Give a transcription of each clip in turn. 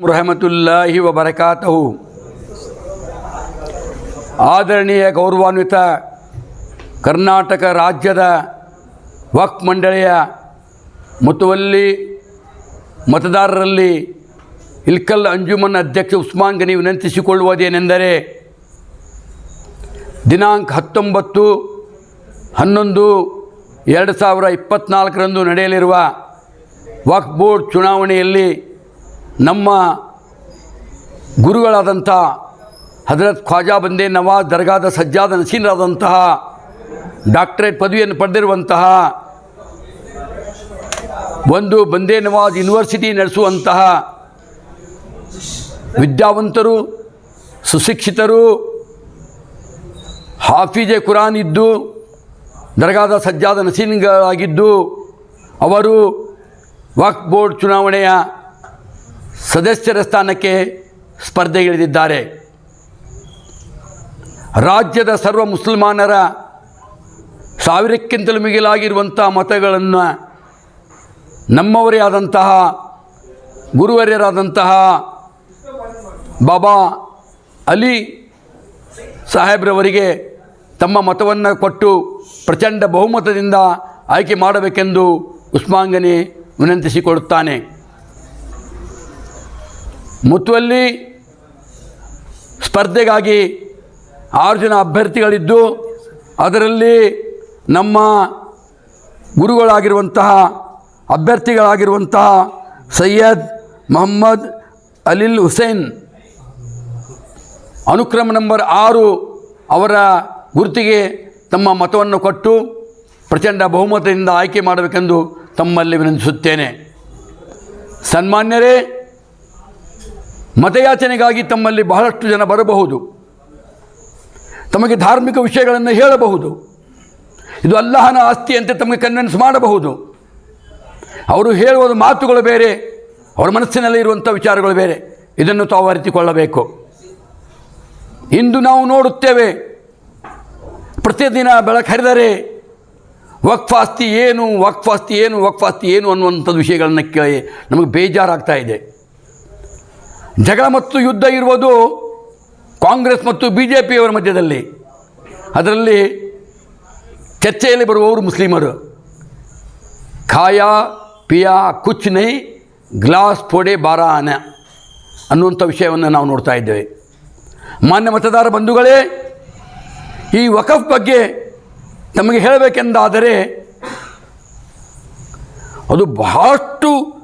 ರಹಮತುಲ್ಲಾಹಿ ವಬರಕಾತಹು. ಆದರಣೀಯ ಗೌರವಾನ್ವಿತ ಕರ್ನಾಟಕ ರಾಜ್ಯದ ವಕ್ ಮಂಡಳಿಯ ಮುತುವಲ್ಲಿ ಮತದಾರರಲ್ಲಿ ಇಲ್ಕಲ್ ಅಂಜುಮನ್ ಅಧ್ಯಕ್ಷ ಉಸ್ಮಾನ್ ಗನಿ ವಿನಂತಿಸಿಕೊಳ್ಳುವುದೇನೆಂದರೆ ದಿನಾಂಕ ಹತ್ತೊಂಬತ್ತು ಹನ್ನೊಂದು ಎರಡು ಸಾವಿರ ಇಪ್ಪತ್ತ್ನಾಲ್ಕರಂದು ನಡೆಯಲಿರುವ ವಕ್ ಬೋರ್ಡ್ ಚುನಾವಣೆಯಲ್ಲಿ ನಮ್ಮ ಗುರುಗಳಾದಂಥ ಹಜರತ್ ಖ್ವಾಜಾ ಬಂದೇ ನವಾಜ್ ದರ್ಗಾದ ಸಜ್ಜಾದ ನಸೀನರಾದಂತಹ ಡಾಕ್ಟರೇಟ್ ಪದವಿಯನ್ನು ಪಡೆದಿರುವಂತಹ ಒಂದು ಬಂದೇ ನವಾಜ್ ಯೂನಿವರ್ಸಿಟಿ ನಡೆಸುವಂತಹ ವಿದ್ಯಾವಂತರು, ಸುಶಿಕ್ಷಿತರು, ಹಾಫಿಜೆ ಕುರಾನ್ ಇದ್ದು, ದರ್ಗಾದ ಸಜ್ಜಾದ ನಸೀನ್ಗಳಾಗಿದ್ದು, ಅವರು ವಕ್ಫ್ ಬೋರ್ಡ್ ಚುನಾವಣೆಯ ಸದಸ್ಯರ ಸ್ಥಾನಕ್ಕೆ ಸ್ಪರ್ಧೆಗಿಳಿದಿದ್ದಾರೆ ರಾಜ್ಯದ ಸರ್ವ ಮುಸಲ್ಮಾನರ ಸಾವಿರಕ್ಕಿಂತಲೂ ಮಿಗಿಲಾಗಿರುವಂಥ ಮತಗಳನ್ನು ನಮ್ಮವರೇ ಆದಂತಹ, ಗುರುವರ್ಯರಾದಂತಹ ಬಾಬಾ ಅಲಿ ಸಾಹೇಬ್ರವರಿಗೆ ತಮ್ಮ ಮತವನ್ನು ಕೊಟ್ಟು ಪ್ರಚಂಡ ಬಹುಮತದಿಂದ ಆಯ್ಕೆ ಮಾಡಬೇಕೆಂದು ಉಸ್ಮಾಂಗನಿ ವಿನಂತಿಸಿಕೊಡುತ್ತಾನೆ ಮುತುವಲ್ಲಿ ಸ್ಪರ್ಧೆಗಾಗಿ ಆರು ಜನ ಅಭ್ಯರ್ಥಿಗಳಿದ್ದು, ಅದರಲ್ಲಿ ನಮ್ಮ ಗುರುಗಳಾಗಿರುವಂತಹ, ಅಭ್ಯರ್ಥಿಗಳಾಗಿರುವಂತಹ ಸೈಯದ್ ಮೊಹಮ್ಮದ್ ಅಲಿಲ್ ಹುಸೇನ್ ಅನುಕ್ರಮ ನಂಬರ್ ಆರು ಅವರ ಗುರುತಿಗೆ ತಮ್ಮ ಮತವನ್ನು ಕೊಟ್ಟು ಪ್ರಚಂಡ ಬಹುಮತದಿಂದ ಆಯ್ಕೆ ಮಾಡಬೇಕೆಂದು ತಮ್ಮಲ್ಲಿ ವಿನಂತಿಸುತ್ತೇನೆ. ಸನ್ಮಾನ್ಯರೇ ಮತಯಾಚನೆಗಾಗಿ ತಮ್ಮಲ್ಲಿ ಬಹಳಷ್ಟು ಜನ ಬರಬಹುದು. ತಮಗೆ ಧಾರ್ಮಿಕ ವಿಷಯಗಳನ್ನು ಹೇಳಬಹುದು. ಇದು ಅಲ್ಲಹನ ಆಸ್ತಿ ಅಂತ ತಮಗೆ ಕನ್ವಿನ್ಸ್ ಮಾಡಬಹುದು. ಅವರು ಹೇಳುವ ಮಾತುಗಳು ಬೇರೆ, ಅವರ ಮನಸ್ಸಿನಲ್ಲಿ ಇರುವಂಥ ವಿಚಾರಗಳು ಬೇರೆ. ಇದನ್ನು ತಾವು ಅರಿತುಕೊಳ್ಳಬೇಕು. ಇಂದು ನಾವು ನೋಡುತ್ತೇವೆ, ಪ್ರತಿದಿನ ಬೆಳಕು ಹರಿದರೆ ವಕ್ಫಾಸ್ತಿ ಏನು ವಕ್ಫಾಸ್ತಿ ಏನು ವಕ್ಫಾಸ್ತಿ ಏನು ಅನ್ನುವಂಥದ್ದು ವಿಷಯಗಳನ್ನು ಕೇಳಿ ನಮಗೆ ಬೇಜಾರಾಗ್ತಾ ಇದೆ. ಜಗಳ ಮತ್ತು ಯುದ್ಧ ಇರುವುದು ಕಾಂಗ್ರೆಸ್ ಮತ್ತು ಬಿ ಜೆ ಪಿಯವರ ಮಧ್ಯದಲ್ಲಿ. ಅದರಲ್ಲಿ ಚರ್ಚೆಯಲ್ಲಿ ಬರುವವರು ಮುಸ್ಲಿಮರು. ಖಾಯಾ, ಪಿಯಾ, ಕುಚ್ ನೈ, ಗ್ಲಾಸ್ ಪೋಡೆ, ಬಾರ ಅನ ಅನ್ನುವಂಥ ವಿಷಯವನ್ನು ನಾವು ನೋಡ್ತಾ ಇದ್ದೇವೆ. ಮಾನ್ಯ ಮತದಾರ ಬಂಧುಗಳೇ, ಈ ವಕಫ್ ಬಗ್ಗೆ ತಮಗೆ ಹೇಳಬೇಕೆಂದಾದರೆ, ಅದು ಬಹಳಷ್ಟು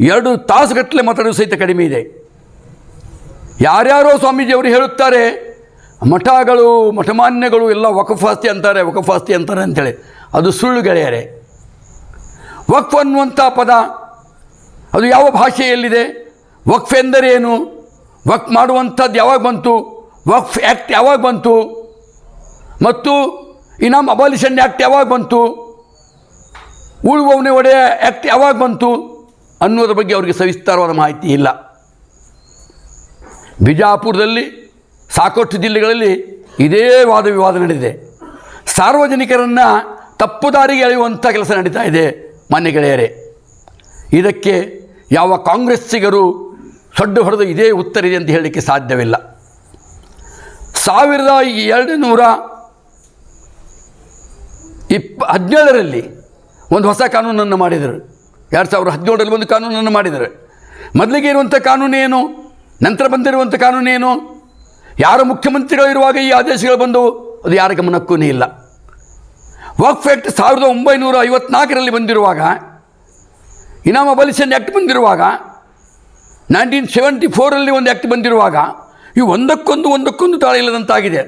ಎರಡು ತಾಸುಗಟ್ಟಲೆ ಮಾತಾಡೋದು ಸಹಿತ ಕಡಿಮೆ ಇದೆ. ಯಾರ್ಯಾರೋ ಸ್ವಾಮೀಜಿಯವರು ಹೇಳುತ್ತಾರೆ, ಮಠಗಳು, ಮಠಮಾನ್ಯಗಳು ಎಲ್ಲ ವಕಫಾಸ್ತಿ ಅಂತಾರೆ ವಕಫಾಸ್ತಿ ಅಂತಾರೆ ಅಂಥೇಳಿ. ಅದು ಸುಳ್ಳು ಗೆಳೆಯರೆ. ವಕ್ಫ್ ಅನ್ನುವಂಥ ಪದ, ಅದು ಯಾವ ಭಾಷೆಯಲ್ಲಿದೆ? ವಕ್ಫ್ ಎಂದರೇನು ವಕ್ಫ್ ಮಾಡುವಂಥದ್ದು ಯಾವಾಗ ಬಂತು? ವಕ್ಫ್ ಆ್ಯಕ್ಟ್ ಯಾವಾಗ ಬಂತು? ಮತ್ತು ಇನಾಮ್ ಅಬಾಲಿಷನ್ ಆ್ಯಕ್ಟ್ ಯಾವಾಗ ಬಂತು? ಉಳುವವನೇ ಒಡೆಯ ಆ್ಯಕ್ಟ್ ಯಾವಾಗ ಬಂತು? ಅನ್ನೋದ್ರ ಬಗ್ಗೆ ಅವರಿಗೆ ಸವಿಸ್ತಾರವಾದ ಮಾಹಿತಿ ಇಲ್ಲ. ಬಿಜಾಪುರದಲ್ಲಿ, ಸಾಕಷ್ಟು ಜಿಲ್ಲೆಗಳಲ್ಲಿ ಇದೇ ವಾದ ವಿವಾದ ನಡೆದಿದೆ. ಸಾರ್ವಜನಿಕರನ್ನು ತಪ್ಪು ದಾರಿಗೆ ಎಳೆಯುವಂಥ ಕೆಲಸ ನಡೀತಾ ಇದೆ, ಮಾನ್ಯ ಗೆಳೆಯರೇ. ಇದಕ್ಕೆ ಯಾವ ಕಾಂಗ್ರೆಸ್ಸಿಗರು ಸೊಡ್ಡು ಹೊಡೆದು ಇದೇ ಉತ್ತರ ಇದೆ ಅಂತ ಹೇಳಲಿಕ್ಕೆ ಸಾಧ್ಯವಿಲ್ಲ. ಸಾವಿರದ ಎರಡು ನೂರ ಇಪ್ಪ, ಹದಿನೇಳರಲ್ಲಿ ಒಂದು ಹೊಸ ಕಾನೂನನ್ನು ಮಾಡಿದರು. ಎರಡು ಸಾವಿರದ ಹದಿನೇಳರಲ್ಲಿ ಒಂದು ಕಾನೂನನ್ನು ಮಾಡಿದರು. ಮೊದಲಿಗೆ ಇರುವಂಥ ಕಾನೂನು ಏನು ನಂತರ ಬಂದಿರುವಂಥ ಕಾನೂನೇನು ಯಾರು ಮುಖ್ಯಮಂತ್ರಿಗಳಿರುವಾಗ ಈ ಆದೇಶಗಳು ಬಂದವು? ಅದು ಯಾರ ಗಮನಕ್ಕೂ ಇಲ್ಲ. ವಕ್ಫ್ ಆ್ಯಕ್ಟ್ ಸಾವಿರದ ಒಂಬೈನೂರ ಐವತ್ನಾಲ್ಕರಲ್ಲಿ ಬಂದಿರುವಾಗ ಇನಾಮ ಅಬಲಿಷನ್ ಆ್ಯಕ್ಟ್ ಬಂದಿರುವಾಗ ನೈನ್ಟೀನ್ ಸೆವೆಂಟಿ ಫೋರಲ್ಲಿ ಒಂದು ಆ್ಯಕ್ಟ್ ಬಂದಿರುವಾಗ, ಈ ಒಂದಕ್ಕೊಂದು ಒಂದಕ್ಕೊಂದು ತಾಳೆ ಇಲ್ಲದಂತಾಗಿದೆ.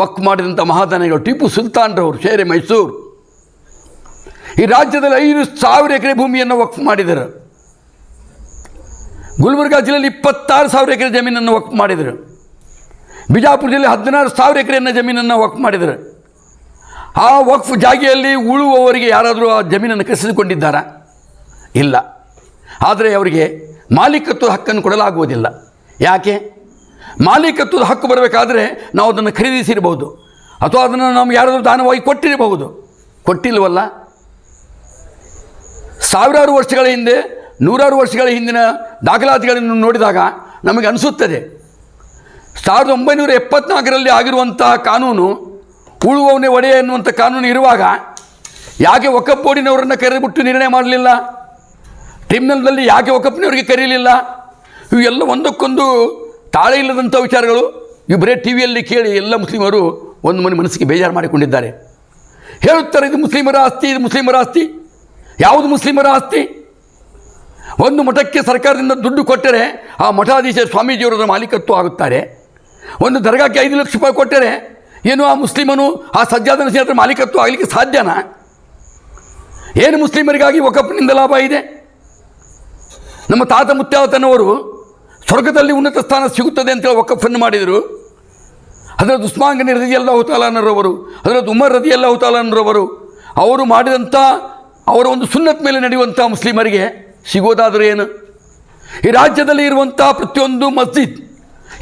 ವಕ್ ಮಾಡಿದಂಥ ಮಹಾದಾನಿಗಳು ಟಿಪ್ಪು ಸುಲ್ತಾನ್ರವರು, ಶೇರೆ ಮೈಸೂರು. ಈ ರಾಜ್ಯದಲ್ಲಿ ಐದು ಸಾವಿರ ಎಕರೆ ಭೂಮಿಯನ್ನು ವಕ್ಫ್ ಮಾಡಿದರು. ಗುಲ್ಬರ್ಗಾ ಜಿಲ್ಲೆಯಲ್ಲಿ ಇಪ್ಪತ್ತಾರು ಸಾವಿರ ಎಕರೆ ಜಮೀನನ್ನು ವಕ್ ಮಾಡಿದರು. ಬಿಜಾಪುರ ಜಿಲ್ಲೆ ಹದಿನಾರು ಸಾವಿರ ಎಕರೆಯನ್ನು ಜಮೀನನ್ನು ವಕ್ ಮಾಡಿದರು. ಆ ವಕ್ಫ್ ಜಾಗೆಯಲ್ಲಿ ಉಳುವವರಿಗೆ ಯಾರಾದರೂ ಆ ಜಮೀನನ್ನು ಕಸಿದುಕೊಂಡಿದ್ದಾರಾ? ಇಲ್ಲ. ಆದರೆ ಅವರಿಗೆ ಮಾಲೀಕತ್ವದ ಹಕ್ಕನ್ನು ಕೊಡಲಾಗುವುದಿಲ್ಲ. ಯಾಕೆ? ಮಾಲೀಕತ್ವದ ಹಕ್ಕು ಬರಬೇಕಾದರೆ ನಾವು ಅದನ್ನು ಖರೀದಿಸಿರಬಹುದು. ಅಥವಾ ಅದನ್ನು ನಮ್ಗೆ ಯಾರಾದರೂ ದಾನವಾಗಿ ಕೊಟ್ಟಿರಬಹುದು. ಕೊಟ್ಟಿಲ್ಲವಲ್ಲ ಸಾವಿರಾರು ವರ್ಷಗಳ ಹಿಂದೆ ನೂರಾರು ವರ್ಷಗಳ ಹಿಂದಿನ ದಾಖಲಾತಿಗಳನ್ನು ನೋಡಿದಾಗ ನಮಗೆ ಅನಿಸುತ್ತದೆ, ಸಾವಿರದ ಒಂಬೈನೂರ ಎಪ್ಪತ್ನಾಲ್ಕರಲ್ಲಿ ಆಗಿರುವಂತಹ ಕಾನೂನು, ಉಳುವವನೇ ಒಡೆಯ ಎನ್ನುವಂಥ ಕಾನೂನು ಇರುವಾಗ ಯಾಕೆ ಒಕ್ಕಪ್ಪೋಡಿನವರನ್ನು ಕರೆದುಬಿಟ್ಟು ನಿರ್ಣಯ ಮಾಡಲಿಲ್ಲ? ಟ್ರಿಬ್ಯುನಲ್ನಲ್ಲಿ ಯಾಕೆ ಒಕ್ಕಪ್ಪನವರಿಗೆ ಕರೀಲಿಲ್ಲ? ಇವೆಲ್ಲ ಒಂದಕ್ಕೊಂದು ತಾಳೆ ಇಲ್ಲದಂಥ ವಿಚಾರಗಳು. ಇವು ಬರೇ ಟಿ ವಿಯಲ್ಲಿ ಕೇಳಿ ಎಲ್ಲ ಮುಸ್ಲಿಮರು ಒಂದು ಮನೆ ಮನಸ್ಸಿಗೆ ಬೇಜಾರು ಮಾಡಿಕೊಂಡಿದ್ದಾರೆ. ಹೇಳುತ್ತಾರೆ, ಇದು ಮುಸ್ಲಿಮರ ಆಸ್ತಿ, ಇದು ಮುಸ್ಲಿಮರ ಆಸ್ತಿ. ಯಾವುದು ಮುಸ್ಲಿಮರ ಆಸ್ತಿ? ಒಂದು ಮಠಕ್ಕೆ ಸರ್ಕಾರದಿಂದ ದುಡ್ಡು ಕೊಟ್ಟರೆ ಆ ಮಠಾಧೀಶ ಸ್ವಾಮೀಜಿಯವರ ಮಾಲೀಕತ್ವ ಆಗುತ್ತಾರೆ. ಒಂದು ದರ್ಗಾಕ್ಕೆ ಐದು ಲಕ್ಷ ರೂಪಾಯಿ ಕೊಟ್ಟರೆ ಏನು ಆ ಮುಸ್ಲಿಮನು ಆ ಸಜ್ಜಾದನ ಸೇರಿದ ಮಾಲೀಕತ್ವ ಆಗಲಿಕ್ಕೆ ಸಾಧ್ಯನಾ? ಏನು ಮುಸ್ಲಿಮರಿಗಾಗಿ ಒಕ್ಕಪ್ಪನಿಂದ ಲಾಭ ಇದೆ? ನಮ್ಮ ತಾತ ಮುತ್ತಾತನವರು ಸ್ವರ್ಗದಲ್ಲಿ ಉನ್ನತ ಸ್ಥಾನ ಸಿಗುತ್ತದೆ ಅಂತೇಳಿ ಒಕ್ಕಪ್ಪನ್ನು ಮಾಡಿದರು. ಅದರ ದುಸ್ಮಾಂಗನಿ ರದಿಯಲ್ಲ ಹುತಾಲನರವರು ಅದರ ಉಮರ್ ರದಿಯಲ್ಲ ಹುತಾಲನರವರು ಅವರು ಮಾಡಿದಂಥ ಅವರ ಒಂದು ಸುನ್ನತ್ ಮೇಲೆ ನಡೆಯುವಂಥ ಮುಸ್ಲಿಮರಿಗೆ ಸಿಗೋದಾದರೂ ಏನು? ಈ ರಾಜ್ಯದಲ್ಲಿ ಇರುವಂಥ ಪ್ರತಿಯೊಂದು ಮಸ್ಜಿದ್,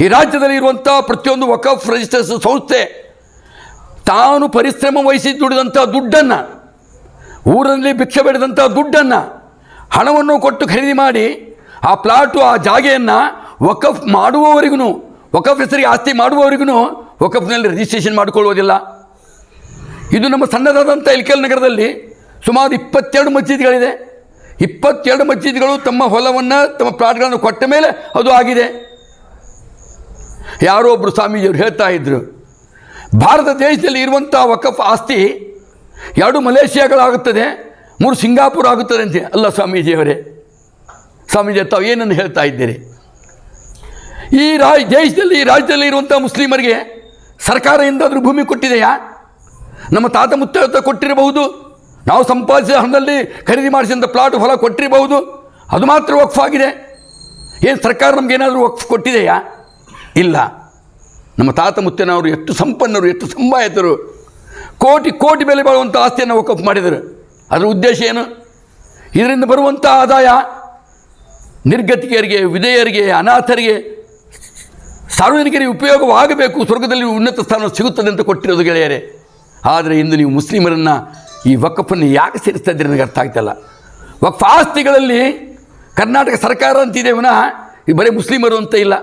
ಈ ರಾಜ್ಯದಲ್ಲಿ ಇರುವಂಥ ಪ್ರತಿಯೊಂದು ವಕಫ್ ರಿಜಿಸ್ಟರ್ಸ್ ಸಂಸ್ಥೆ, ತಾನು ಪರಿಶ್ರಮ ವಹಿಸಿ ದುಡಿದಂಥ ದುಡ್ಡನ್ನು, ಊರಲ್ಲಿ ಭಿಕ್ಷೆ ಬೆಳೆದಂಥ ದುಡ್ಡನ್ನು, ಹಣವನ್ನು ಕೊಟ್ಟು ಖರೀದಿ ಮಾಡಿ ಆ ಪ್ಲಾಟು, ಆ ಜಾಗೆಯನ್ನು ವಕಫ್ ಮಾಡುವವರಿಗೂ ವಕಫ್ ಹೆಸರಿಗೆ ಆಸ್ತಿ ಮಾಡುವವರಿಗೂ ವಕಫ್ನಲ್ಲಿ ರಿಜಿಸ್ಟ್ರೇಷನ್ ಮಾಡಿಕೊಳ್ಳುವುದಿಲ್ಲ. ಇದು ನಮ್ಮ ಸಣ್ಣದಾದಂಥ ಇಲ್ಕೆಲ್ ನಗರದಲ್ಲಿ ಸುಮಾರು ಇಪ್ಪತ್ತೆರಡು ಮಸ್ಜಿದ್ಗಳಿದೆ. ಇಪ್ಪತ್ತೆರಡು ಮಸೀದಿಗಳು ತಮ್ಮ ಹೊಲವನ್ನು, ತಮ್ಮ ಪ್ಲಾಟ್ಗಳನ್ನು ಕೊಟ್ಟ ಮೇಲೆ ಅದು ಆಗಿದೆ. ಯಾರೋ ಒಬ್ಬರು ಸ್ವಾಮೀಜಿಯವರು ಹೇಳ್ತಾ ಇದ್ದರು ಭಾರತ ದೇಶದಲ್ಲಿ ಇರುವಂಥ ವಕಫ್ ಆಸ್ತಿ ಎರಡು ಮಲೇಷಿಯಾಗಳಾಗುತ್ತದೆ, ಮೂರು ಸಿಂಗಾಪುರ ಆಗುತ್ತದೆ ಅಂತೆ. ಅಲ್ಲ ಸ್ವಾಮೀಜಿಯವರೇ, ಸ್ವಾಮೀಜಿ ತಾವು ಏನನ್ನು ಹೇಳ್ತಾ ಇದ್ದೀರಿ? ಈ ರಾಜ್ ದೇಶದಲ್ಲಿ, ಈ ರಾಜ್ಯದಲ್ಲಿ ಇರುವಂಥ ಮುಸ್ಲಿಮರಿಗೆ ಸರ್ಕಾರ ಎಂದಾದರೂ ಭೂಮಿ ಕೊಟ್ಟಿದೆಯಾ? ನಮ್ಮ ತಾತ ಮುತ್ತಾತ ಕೊಟ್ಟಿರಬಹುದು. ನಾವು ಸಂಪಾದಿಸಿದ ಹಣದಲ್ಲಿ ಖರೀದಿ ಮಾಡಿಸಿದಂಥ ಪ್ಲಾಟ್ ಹೊಲ ಕೊಟ್ಟಿರಬಹುದು. ಅದು ಮಾತ್ರ ವಕ್ಫ್ ಆಗಿದೆ ಏನು ಸರ್ಕಾರ ನಮಗೇನಾದರೂ ವಕ್ಫ್ ಕೊಟ್ಟಿದೆಯಾ? ಇಲ್ಲ. ನಮ್ಮ ತಾತ ಮುತ್ತನವರು ಎಷ್ಟು ಸಂಪನ್ನರು, ಎಷ್ಟು ಸಂಭಾಯಿತರು ಕೋಟಿ ಕೋಟಿ ಬೆಲೆ ಬಾಳುವಂಥ ಆಸ್ತಿಯನ್ನು ವಕಫ್ ಮಾಡಿದರು. ಅದರ ಉದ್ದೇಶ ಏನು? ಇದರಿಂದ ಬರುವಂಥ ಆದಾಯ ನಿರ್ಗತಿಕರಿಗೆ, ವಿಧೇಯರಿಗೆ, ಅನಾಥರಿಗೆ, ಸಾರ್ವಜನಿಕರಿಗೆ ಉಪಯೋಗವಾಗಬೇಕು. ಸ್ವರ್ಗದಲ್ಲಿ ಉನ್ನತ ಸ್ಥಾನ ಸಿಗುತ್ತದೆ ಅಂತ ಕೊಟ್ಟಿರೋದು ಗೆಳೆಯರೆ. ಆದರೆ ಇಂದು ನೀವು ಮುಸ್ಲಿಮರನ್ನು ಈ ವಕಫನ್ನು ಯಾಕೆ ಸೇರಿಸ್ತಾ ಇದ್ದೀರಿ ನನಗೆ ಅರ್ಥ ಆಗ್ತಾಯಿಲ್ಲ ವಕ್ಫ್ ಆಸ್ತಿಗಳಲ್ಲಿ ಕರ್ನಾಟಕ ಸರ್ಕಾರ ಅಂತಿದೆ, ವಿನಃ ಈ ಬರೀ ಮುಸ್ಲಿಮರು ಅಂತ ಇಲ್ಲ.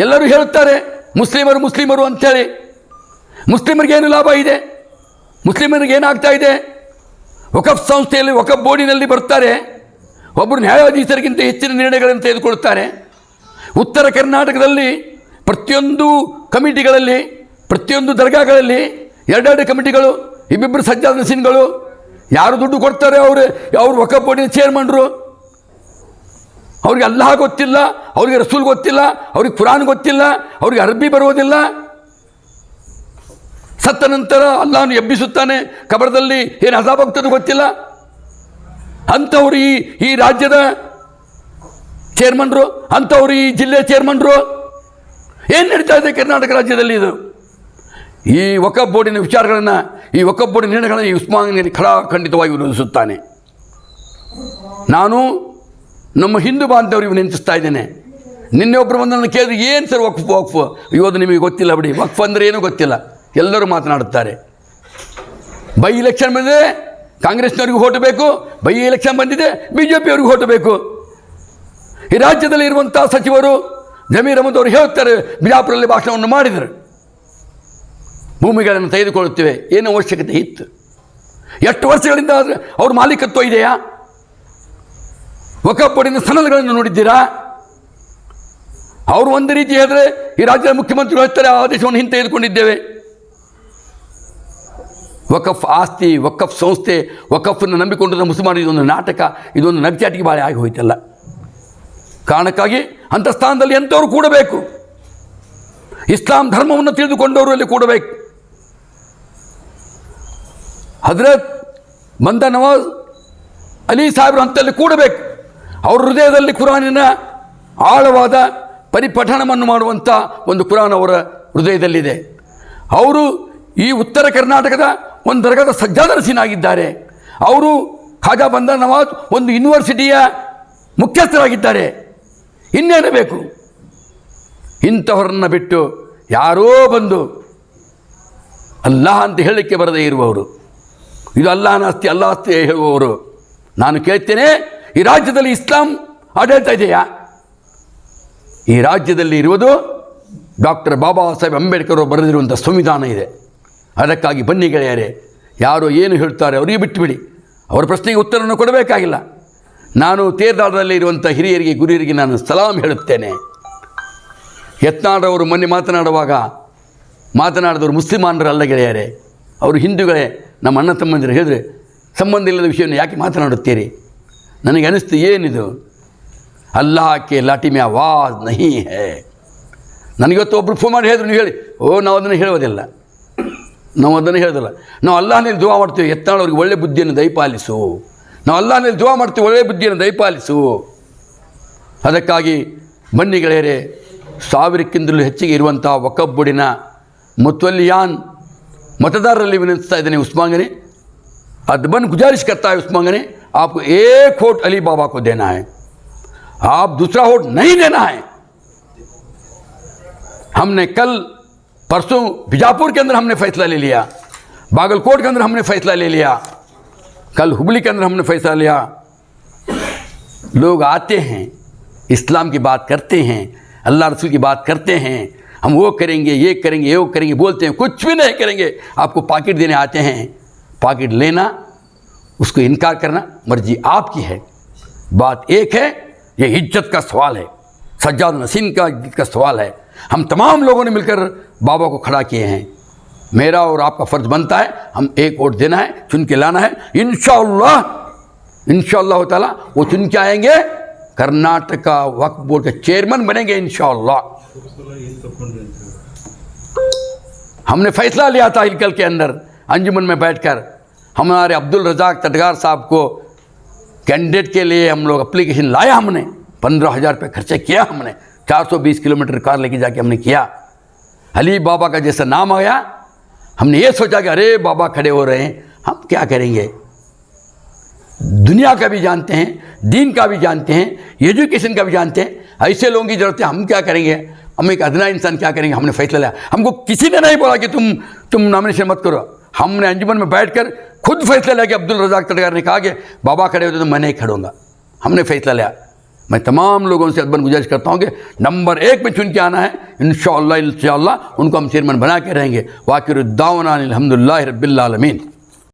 ಎಲ್ಲರೂ ಹೇಳುತ್ತಾರೆ, ಮುಸ್ಲಿಮರು ಮುಸ್ಲಿಮರು ಅಂಥೇಳಿ. ಮುಸ್ಲಿಮರಿಗೆ ಏನು ಲಾಭ ಇದೆ? ಮುಸ್ಲಿಮರಿಗೆ ಏನಾಗ್ತಾ ಇದೆ? ವಕಫ್ ಸಂಸ್ಥೆಯಲ್ಲಿ, ವಕಫ್ ಬೋರ್ಡಿನಲ್ಲಿ ಬರ್ತಾರೆ. ಒಬ್ಬರು ನ್ಯಾಯಾಧೀಶರಿಗಿಂತ ಹೆಚ್ಚಿನ ನಿರ್ಣಯಗಳನ್ನು ತೆಗೆದುಕೊಳ್ತಾರೆ. ಉತ್ತರ ಕರ್ನಾಟಕದಲ್ಲಿ ಪ್ರತಿಯೊಂದು ಕಮಿಟಿಗಳಲ್ಲಿ, ಪ್ರತಿಯೊಂದು ದರ್ಗಾಗಳಲ್ಲಿ ಎರಡೆರಡು ಕಮಿಟಿಗಳು ಇಬ್ಬಿಬ್ಬರು ಸಜ್ಜಾದ ನಸೀನ್ಗಳು ಯಾರು ದುಡ್ಡು ಕೊಡ್ತಾರೆ ಅವರು? ಅವ್ರು ಒಕ್ಕ ಚೇರ್ಮನ್ರು ಅವ್ರಿಗೆ ಅಲ್ಲಾಹ ಗೊತ್ತಿಲ್ಲ, ಅವ್ರಿಗೆ ರಸೂಲ್ ಗೊತ್ತಿಲ್ಲ, ಅವ್ರಿಗೆ ಕುರಾನ್ ಗೊತ್ತಿಲ್ಲ, ಅವ್ರಿಗೆ ಅರಬ್ಬಿ ಬರುವುದಿಲ್ಲ. ಸತ್ತ ನಂತರ ಅಲ್ಲಾನು ಎಬ್ಬಿಸುತ್ತಾನೆ, ಕಬರದಲ್ಲಿ ಏನು ಅಜಾಬಾಗ್ತದೆ ಗೊತ್ತಿಲ್ಲ. ಅಂಥವ್ರು ಈ ಈ ರಾಜ್ಯದ ಚೇರ್ಮನ್ರು ಅಂಥವ್ರು ಈ ಜಿಲ್ಲೆಯ ಚೇರ್ಮನ್ರು ಏನು ನಡೀತಾ ಇದೆ ಕರ್ನಾಟಕ ರಾಜ್ಯದಲ್ಲಿ ಇದು? ಈ ಬೋರ್ಡಿನ ವಿಚಾರಗಳನ್ನು, ಈ ಬೋರ್ಡಿನ ನಿರ್ಣಯಗಳನ್ನು ಈ ಉಸ್ಮಾನಿಯಲ್ಲಿ ಖಡಾಖಂಡಿತವಾಗಿ ವಿರೋಧಿಸುತ್ತಾನೆ. ನಾನು ನಮ್ಮ ಹಿಂದೂ ಬಾಂಧವರಿಗೆ ನೆನಪಿಸ್ತಾ ಇದ್ದೇನೆ. ನಿನ್ನೆ ಒಬ್ಬರು ಬಂದು ನನ್ನ ಕೇಳಿದ್ರೆ, ಏನು ಸರ್ ವಕ್ಫ್ ವಕ್ಫ್? ಇವತ್ತು ನಿಮಗೆ ಗೊತ್ತಿಲ್ಲ ಬಿಡಿ. ವಕ್ಫ್ ಅಂದರೆ ಏನೂ ಗೊತ್ತಿಲ್ಲ. ಎಲ್ಲರೂ ಮಾತನಾಡುತ್ತಾರೆ. ಬೈ ಇಲೆಕ್ಷನ್ ಬಂದಿದೆ, ಕಾಂಗ್ರೆಸ್ನವ್ರಿಗೆ ಓಟು ಬೇಕು. ಬೈ ಎಲೆಕ್ಷನ್ ಬಂದಿದೆ ಬಿ ಜೆ ಪಿಯವ್ರಿಗೆ ಓಟು ಬೇಕು. ಈ ರಾಜ್ಯದಲ್ಲಿ ಇರುವಂಥ ಸಚಿವರು ಜಮೀರ್ ಅಹಮದ್ ಅವರು ಹೇಳ್ತಾರೆ ಬಿಜಾಪುರಲ್ಲಿ ಭಾಷಣವನ್ನು ಮಾಡಿದರು. ಭೂಮಿಗಳನ್ನು ತೆಗೆದುಕೊಳ್ಳುತ್ತಿವೆ. ಏನು ಅವಶ್ಯಕತೆ? ಇತ್ತು ಎಷ್ಟು ವರ್ಷಗಳಿಂದ ಆದರೆ ಅವ್ರ ಮಾಲೀಕತ್ವ ಇದೆಯಾ? ಒಕ್ಕಪ್ಪಡಿನ ಸನಲ್ಗಳನ್ನು ನೋಡಿದ್ದೀರಾ? ಅವರು ಒಂದು ರೀತಿ ಹೇಳಿದ್ರೆ ಈ ರಾಜ್ಯದ ಮುಖ್ಯಮಂತ್ರಿಗಳು ಹೇಳ್ತಾರೆ, ಆ ಆದೇಶವನ್ನು ಹಿಂತೆಗೆದುಕೊಂಡಿದ್ದೇವೆ ವಕಫ್ ಆಸ್ತಿ ವಕಫ್ ಸಂಸ್ಥೆ ವಕಫನ್ನು ನಂಬಿಕೊಂಡಿದ್ದ ಮುಸಲ್ಮಾನ ಇದೊಂದು ನಾಟಕ, ಇದೊಂದು ನಗ್ಚಾಟಿಗೆ ಬಾಳೆ ಆಗಿ ಹೋಯ್ತಲ್ಲ. ಕಾರಣಕ್ಕಾಗಿ ಅಂಥ ಸ್ಥಾನದಲ್ಲಿ ಎಂಥವ್ರು ಕೂಡಬೇಕು? ಇಸ್ಲಾಂ ಧರ್ಮವನ್ನು ತಿಳಿದುಕೊಂಡವರು ಅಲ್ಲಿ ಕೂಡಬೇಕು. ಹಜರತ್ ಮಂದ ನವಾಜ್ ಅಲಿ ಸಾಹೇಬ್ರ ಹಂತದಲ್ಲಿ ಕೂಡಬೇಕು. ಅವ್ರ ಹೃದಯದಲ್ಲಿ ಕುರಾನಿನ ಆಳವಾದ ಪರಿಪಠಣವನ್ನು ಮಾಡುವಂಥ ಒಂದು ಕುರಾನ್ ಅವರ ಹೃದಯದಲ್ಲಿದೆ. ಅವರು ಈ ಉತ್ತರ ಕರ್ನಾಟಕದ ಒಂದು ದರ್ಗದ ಸಜ್ಜಾದರಸಿನಾಗಿದ್ದಾರೆ ಅವರು ಖಾಜಾ ಬಂದ ನವಾಜ್ ಒಂದು ಯೂನಿವರ್ಸಿಟಿಯ ಮುಖ್ಯಸ್ಥರಾಗಿದ್ದಾರೆ. ಇನ್ನೇನು ಬೇಕು? ಇಂಥವರನ್ನು ಬಿಟ್ಟು ಯಾರೋ ಬಂದು ಅಲ್ಲಾಹ ಅಂತ ಹೇಳಲಿಕ್ಕೆ ಬರದೇ ಇರುವವರು. ಇದು ಅಲ್ಲಾಹನ ಆಸ್ತಿ ಅಲ್ಲ ಆಸ್ತಿ ಹೇಳುವವರು. ನಾನು ಕೇಳ್ತೇನೆ, ಈ ರಾಜ್ಯದಲ್ಲಿ ಇಸ್ಲಾಂ ಆಡಳಿತ ಇದೆಯಾ? ಈ ರಾಜ್ಯದಲ್ಲಿ ಇರುವುದು ಡಾಕ್ಟರ್ ಬಾಬಾ ಸಾಹೇಬ್ ಅಂಬೇಡ್ಕರ್ ಅವರು ಬರೆದಿರುವಂಥ ಸಂವಿಧಾನ ಇದೆ. ಅದಕ್ಕಾಗಿ ಬನ್ನಿ ಗೆಳೆಯರೇ, ಯಾರು ಏನು ಹೇಳ್ತಾರೆ ಅವರಿಗೆ ಬಿಟ್ಟುಬಿಡಿ. ಅವರ ಪ್ರಶ್ನೆಗೆ ಉತ್ತರವನ್ನು ಕೊಡಬೇಕಾಗಿಲ್ಲ. ನಾನು ತೀರ್ಥಾಡದಲ್ಲಿ ಇರುವಂಥ ಹಿರಿಯರಿಗೆ, ಗುರಿಯರಿಗೆ ನಾನು ಸಲಾಮ್ ಹೇಳುತ್ತೇನೆ. ಯತ್ನಾಡವರು ಮೊನ್ನೆ ಮಾತನಾಡುವಾಗ, ಮಾತನಾಡಿದವರು ಮುಸ್ಲಿಮಾನರಲ್ಲ ಗೆಳೆಯರೇ, ಅವರು ಹಿಂದೂಗಳೇ ನಮ್ಮ ಅಣ್ಣ ತಮ್ಮಂದಿರು ಹೇಳಿದ್ರೆ, ಸಂಬಂಧ ಇಲ್ಲದ ವಿಷಯವನ್ನು ಯಾಕೆ ಮಾತನಾಡುತ್ತೀರಿ? ನನಗೆ ಅನಿಸ್ತು ಏನಿದು? ಅಲ್ಲಾಹಕ್ಕೆ ಲಾಟಿ ಮೇ ಆವಾಜ್ ನಹಿ ಹೇ. ನನಗಿವತ್ತು ಒಬ್ಬರು ಫೋನ್ ಮಾಡಿ ಹೇಳಿದ್ರು, ನೀವು ಹೇಳಿ. ಓ, ನಾವು ಅದನ್ನು ಹೇಳೋದಿಲ್ಲ ನಾವು ಅದನ್ನು ಹೇಳೋದಿಲ್ಲ ನಾವು ಅಲ್ಲಾಹನಲ್ಲಿ ದುವಾ ಮಾಡ್ತೀವಿ, ಎತ್ತಾಳವ್ರಿಗೆ ಒಳ್ಳೆ ಬುದ್ಧಿಯನ್ನು ದಯಪಾಲಿಸು. ನಾವು ಅಲ್ಲಾಹನಲ್ಲಿ ದುವಾ ಮಾಡ್ತೀವಿ, ಒಳ್ಳೆ ಬುದ್ಧಿಯನ್ನು ದಯಪಾಲಿಸು. ಅದಕ್ಕಾಗಿ ಬನ್ನಿ ಗೆಳೆಯರೆ ಸಾವಿರಕ್ಕಿಂತಲೂ ಹೆಚ್ಚಿಗೆ ಇರುವಂಥ ಮತದಾರರಲ್ಲಿ ವಿನಂತಿಸ್ತಾ ಇದ್ದೇನೆ عثمانگنے عدبن گزارش کرتا ہے عثمانگنے آپ کو ایک ہوت علی بابا کو دینا ہے آپ دوسرا ہوت نہیں دینا ہے ہم نے کل پرسوں بجاپور کے اندر ہم نے فیصلہ لے لیا باگل کوٹ کے اندر ہم نے فیصلہ لے لیا کل ہبلی کے اندر ہم نے فیصلہ لیا لوگ آتے ہیں اسلام کی بات کرتے ہیں اللہ رسول کی بات کرتے ہیں ہم وہ کریں گے، یہ کریں گے وہ کریں گے، بولتے ہیں، کچھ بھی نہیں کریں گے۔ آپ کو پاکٹ دینے آتے ہیں، پاکٹ لینا، اس کو انکار کرنا مرضی آپ کی ہے۔ بات ایک ہے، یہ ہجت کا سوال ہے، سجاد نسین کا کا سوال ہے۔ ہم تمام لوگوں نے مل کر بابا کو کھڑا کیے ہیں۔ میرا اور آپ کا فرض بنتا ہے، ہم ایک ووٹ دینا ہے، چن کے لانا ہے۔ انشاءاللہ انشاءاللہ اللہ تعالیٰ، وہ چن کے آئیں گے۔ کرناٹکا وقت بورڈ کے چیئرمین بنیں گے، انشاءاللہ۔ ہم نے فیصلہ لیا تھا ہلکل کے اندر انجمن میں بیٹھ کر۔ ہمارے عبد تدگار صاحب کو کینڈیڈیٹ کے لیے ہم لوگ اپلیکیشن لایا ہم نے۔ پندرہ ہزار روپے خرچے کیا ہم نے۔ چار سو بیس کلومیٹر کار لے کے جا کے ہم نے کیا۔ علی بابا کا جیسا نام آیا۔ ہم نے یہ سوچا کہ ارے بابا کھڑے ہو رہے ہیں۔ ہم کیا کریں گے؟ دنیا کا بھی جانتے ہیں، دین کا بھی جانتے ہیں ایجوکیشن کا بھی جانتے ہیں۔ ایسے لوگوں کی ضرورت ہے ہم کیا کریں گے؟ ہم ایک ادنا انسان کیا کریں گے؟ ہم نے فیصلہ لیا۔ ہم کو کسی نے نہیں بولا کہ تم تم نامنیشن مت کرو۔ ہم نے انجمن میں بیٹھ کر خود فیصلہ لیا کہ عبد الرزاق تٹکار نے کہا کہ بابا کھڑے ہوتے تو میں نہیں کھڑوں گا۔ ہم نے فیصلہ لیا۔ میں تمام لوگوں سے ادبن گزارش کرتا ہوں کہ نمبر ایک میں چن کے آنا ہے۔ انشاءاللہ انشاءاللہ، ان کو ہم چیئرمین بنا کے رہیں گے۔ واقع الداون الحمد اللہ رب العالمین۔